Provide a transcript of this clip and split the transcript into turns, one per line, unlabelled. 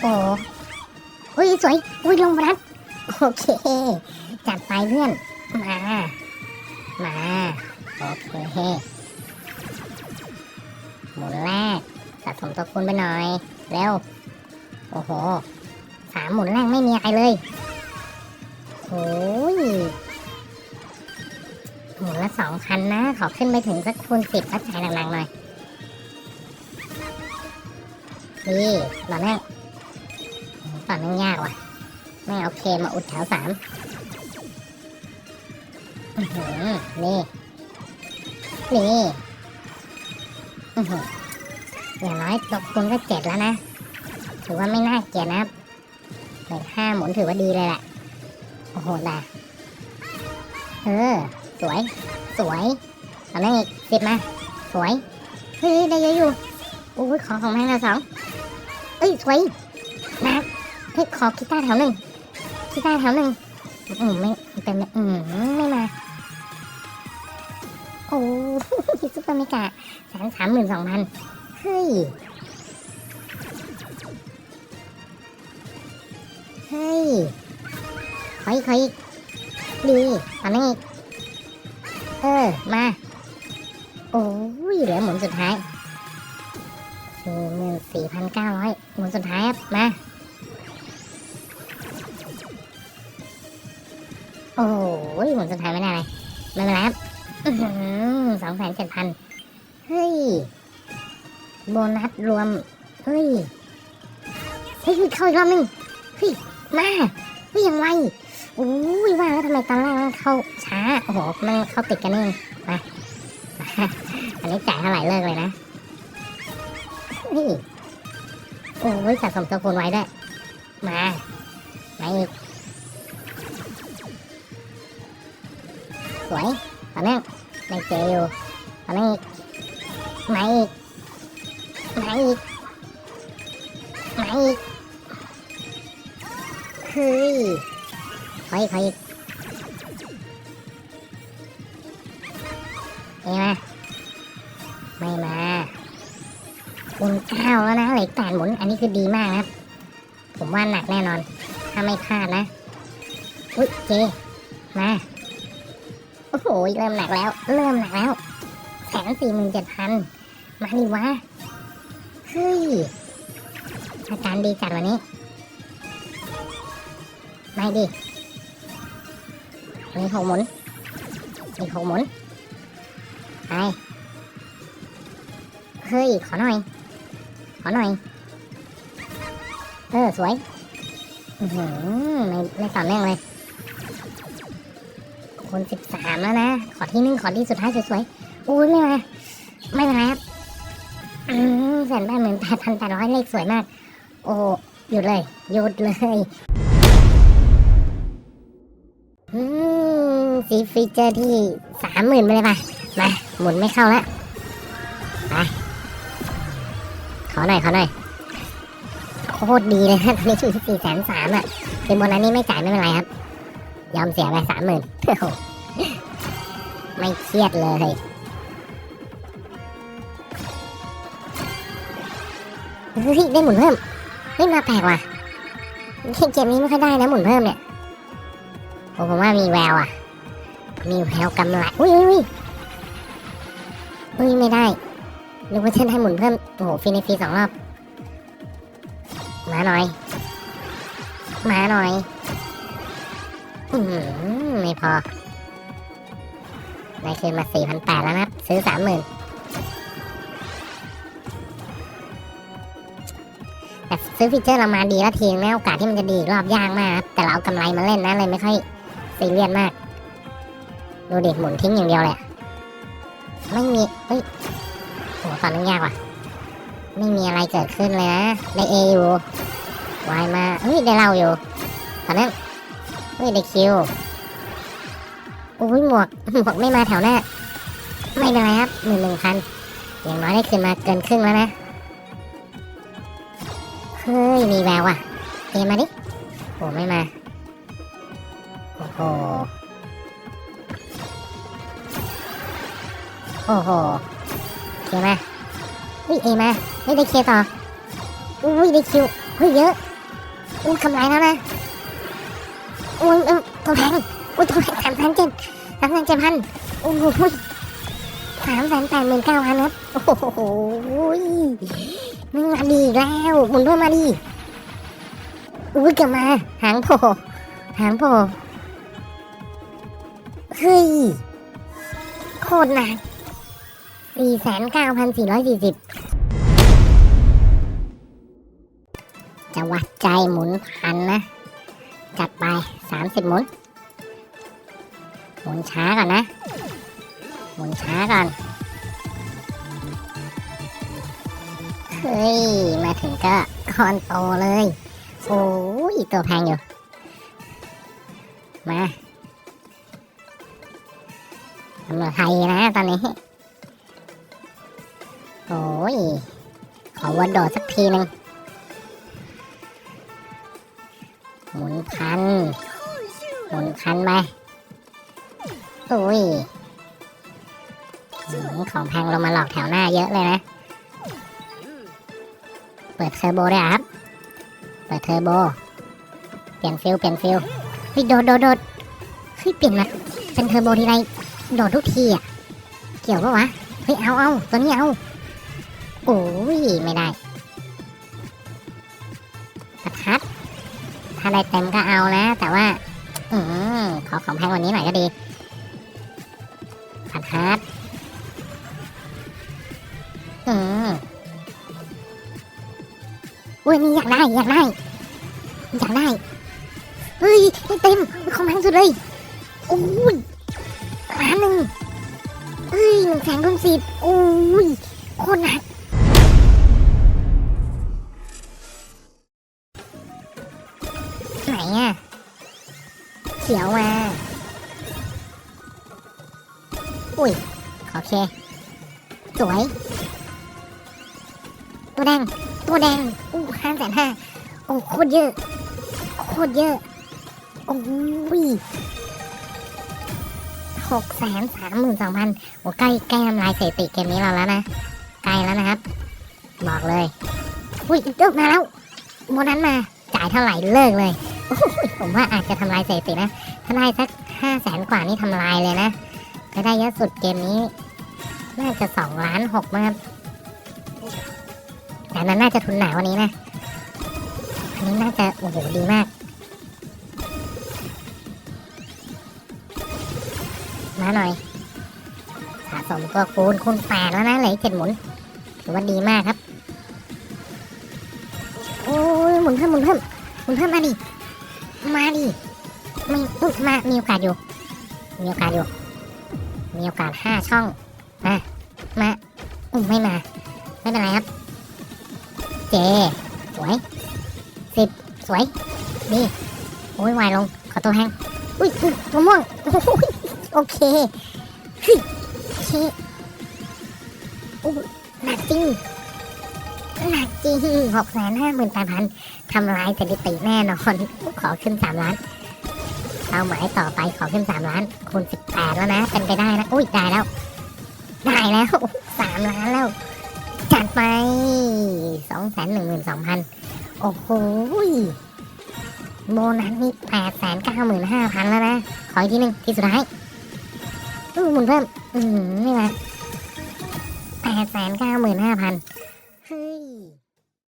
โอ้อุ้ยสวย อุ้ยลงมานัดโอเค จัดไปเพื่อน มา มา โอเคหมุนแรกสะสมตัวคูณไปหน่อย เร็ว โอ้โห สามหมุนแรกไม่มีอะไรเลยโอ้ยหมุนละสองพันนะ ขอขึ้นไปถึงสักคูณสิบแล้วจ่ายหนักๆหน่อย นี่ต่อเนื่ งต่อเนื่งยากว่ะ ไม่เอาเคมาอุดแถวสามนี่ นี่อย่างน้อยตกคุณก็เจ็ดแล้วนะ ถือว่าไม่น่าเกลียดนะครับเลขห้าหมุนถือว่าดีเลยแหละ โอ้โหด่าเออ สวย สวยตอนนั้นอีกสิบมา สวย เฮ้ย ได้เยอะอยู่โอ้ย ขอของแม่ละสองเอ้ย สวย ฮ้ยขอกีตาร์แถวหนึ่งกีตาร์แถวหนึ่งอืมไม่เป็นไม่อืมไม่มา โอ้ซุปเปอร์เมกาแสนสามหมื่นสองพันเฮ้ย เฮ้ยขออีกขออีกดีตอนนั้นอีกเออ มา โอ้ยเหลือหมุนสุดท้ายสี่หมื่นสี่พันเก้าร้อยหมุนสุดท้ายครับ มา อ้ยหมุนสุดท้ายไม่ได้เลยไม่เป็นไรครับสองแสนเจ็ดพันเฮ้ย โบนัสรวม เฮ้ย เฮ้ยเข้าอีกรอบนึงเฮ้ย มาเฮ้ยยังไวโอ้ยว่าแล้วทำไมตอนแรกมันเข้าช้า โอ้โห มันเข้าติดกันเองมาอันนี้จ่ายเท่าไหร่เลิกเลยนะนี่โอ้ยสะสมตัวคูณไว้ด้วย มา มาอีก สวยตอนนี้ในเจอยู่ตอนนี้อีกมาอีกไมาอีกไมาอีกเฮ้ยขออีกขออีกเอ้มาไม่มาหมุนเก้าแล้วนะเหล็กแปดหมุน อันนี้คือดีมากนะครับผมว่าหนักแน่นอน ถ้าไม่พลาดนะ อุ้ยเจ มา โอ้โหเริ่มหนักแล้ว เริ่มหนักแล้วแสนสี่หมื่นเจ็ดพันมาดิวะเฮ้ยอาการดีจัดวันนี้ ไม่ดิมีหกหมุนมีหกหมุนไปเฮ้ย ขอหน่อย ขอหน่อย เออ สวย อือหือไม่ไม่ต่อเนื่องเลย คนสิบสามแล้วนะ ขอที่หนึ่งขอที่สุดท้ายสวยๆอุ้ยไม่มาไม่เป็นไรครับแสนแปดหมื่นแปดพันแปดร้อยเลขสวยมาก โอ้หยุดเลยหยุดเลยอืมสีฟีเจอร์ที่สามหมื่นไปเลยป่ะ มา หมุนไม่เข้าล้วไปขอหน่อยขอหน่อยโคตรดีเลยนะตอนนี้อยู่ที่สี่แสนสามอะคือโบนัสนี้ไม่จ่ายไม่เป็นไรครับ ยอมเสียไปสามหมื่นไม่เครียดเลยเฮ้ยได้หมุนเพิ่มเฮ้ยมาแปลกว่ะเกมนี้ไม่ค่อยได้นะหมุนเพิ่มเนี่ยโอ้ผมว่ามีแววอะ มีแววกำไรอุ้ยอุ้ยอุ้ยอุ้ยไม่ได้นึกว่าจะได้หมุนเพิ่มโอ้โหฟรีในฟีสองรอบมาหน่อย มาหน่อย ไม่พอ ได้คืนมาสี่พันแล้วนะครับซื้อสามหมื่นแต่ซื้อฟีเจอร์เรามาดีแล้วทีนึงนะโอกาสที่มันจะดีรอบยากมากครับแต่เราเอากำไรมาเล่นนะเลยไม่ค่อยซีเรียสมาก ดูดิหมุนทิ้งอย่างเดียวเลยไม่มี เฮ้ยโหตอนนี้ยากว่ะ ไม่มีอะไรเกิดขึ้นเลยนะ ได้เออยู่วายมา เฮ้ย ได้เราอยู่ ตอนนั้น เฮ้ยได้คิวโอ้ยหมวกหมวกไม่มาแถวหน้า ไม่เป็นไรครับหมื่นหนึ่งพันอย่างน้อยได้คืนมาเกินครึ่งแล้วนะ เฮ้ย มีแววว่ะเอมาดิโอ้ไม่มา โอ้โห โอ้โหเคมาเฮ้ยเอมาเฮ้ยได้เคต่ออุ้ยได้คิวเฮ้ยเยอะอุ้ยกำไรแล้วนะ อุ้ยเออตัวแพงอุ้ยตัวแพงสามแสนเจ็ดสามแสนเจ็ดพันโอ้โหสามแสนแปดหมื่นเก้าพันครับโอ้โหมึงมาดีแล้วหมุนเพิ่มมาดีอุ้ยกลับมา หางโผล่หางโผล่เฮ้ยโคตรหนักสี่แสนเก้าพันสี่ร้อยสี่สิบจะวัดใจหมุนพันนะ จัดไปสามสิบหมุน หมุนช้าก่อนนะ หมุนช้าก่อน เฮ้ย มาถึงก็คอนโตเลย โอ้ยตัวแพงอยู่ มาตำรวจไทยนะตอนนี้ โอ้ย ขอวัดโดดสักทีหนึ่ง มุนพันหมุนพันไปโอ้ยอของแพงลงมาหลอกแถวหน้าเยอะเลยนะ เปิดเทอร์โบด้วยครับ เปิดเทอร์โบ เปลี่ยนฟิลเปลี่ยนฟิลเฮ้ยโดดโดดโดดเฮ้ยเปลี่ยนมาเป็นเทอร์โบทีไรโดดทุกทีอะ เกี่ยวปะวะ เฮ้ยเอาเอาตัวนี้เอา โอ้ยไม่ได้ ถ้าได้เต็มก็เอานะ แต่ว่า อืมขอของแพงวันนี้หน่อยก็ดีผัดฮัทอืมอุ้ยนี่อยากได้ อยากได้ อยากได้เฮ้ยไม่เต็มของแพงสุดเลยโอ้ยล้านหนึ่งเฮ้ยหนึ่งแสนคูณสิบโอ้ยโคตรหนัก อะ เขียวมา อุ้ย โอเค สวย ตัวแดง ตัวแดง อู้ห้าแสนห้าโอ้โคตรเยอะ โคตรเยอะ โอ้ยหกแสนสามหมื่นสองพันโอ้ใกล้ใกล้ทำลายสถิติเกมนี้เราแล้วนะ ใกล้แล้วนะครับ บอกเลย อุ้ยเลิกมาแล้วโบนัสมา จ่ายเท่าไหร่เลิกเลย ผมว่าอาจจะทำลายสถิตินะ ถ้าได้สักห้าแสนกว่านี่ทำลายเลยนะจะได้เยอะสุดเกมนี้ น่าจะสองล้านหกมั้งครับแต่นั้นน่าจะทุนหนากว่านี้นะ อันนี้น่าจะโอ้โหดีมาก มาหน่อยสะสมตัวคูณคูณแปดแล้วนะเหลือเจ็ดหมุนถือว่าดีมากครับ โอ้ยหมุนเพิ่มหมุนเพิ่มหมุนเพิ่มมาดิ ดิไม่อุ๊ยมา มีโอกาสอยู่ มีโอกาสอยู่ มีโอกาสห้าช่อง มา มาอุ้ยไม่มา ไม่เป็นไรครับ เจ สวยสิบสวย ดีโอ้ยวายลง ขอตัวแห้งอุ้ยอุ๊ยมะม่วง โอ้โหโอเคฮ้ยโอเคอุ้ยหนักจริง จริงหกแสนห้าหมื่นแปดพันทำลายสถิติแน่นอนขอขึ้นสามล้านเป้าหมายต่อไปขอขึ้นสามล้านคูณสิบแปดแล้วนะเป็นไปได้นะอุ้ยได้แล้ว ได้แล้วสามล้านแล้ว จัดไปสองแสนหนึ่งหมื่นสองพันโอ้โหโบนัสนี่แปดแสนเก้าหมื่นห้าพันแล้วนะ ขออีกทีหนึ่งที่สุดท้ายอู้หมุนเพิ่ม อืมนี่มาแปดแสนเก้าหมื่นห้าพัน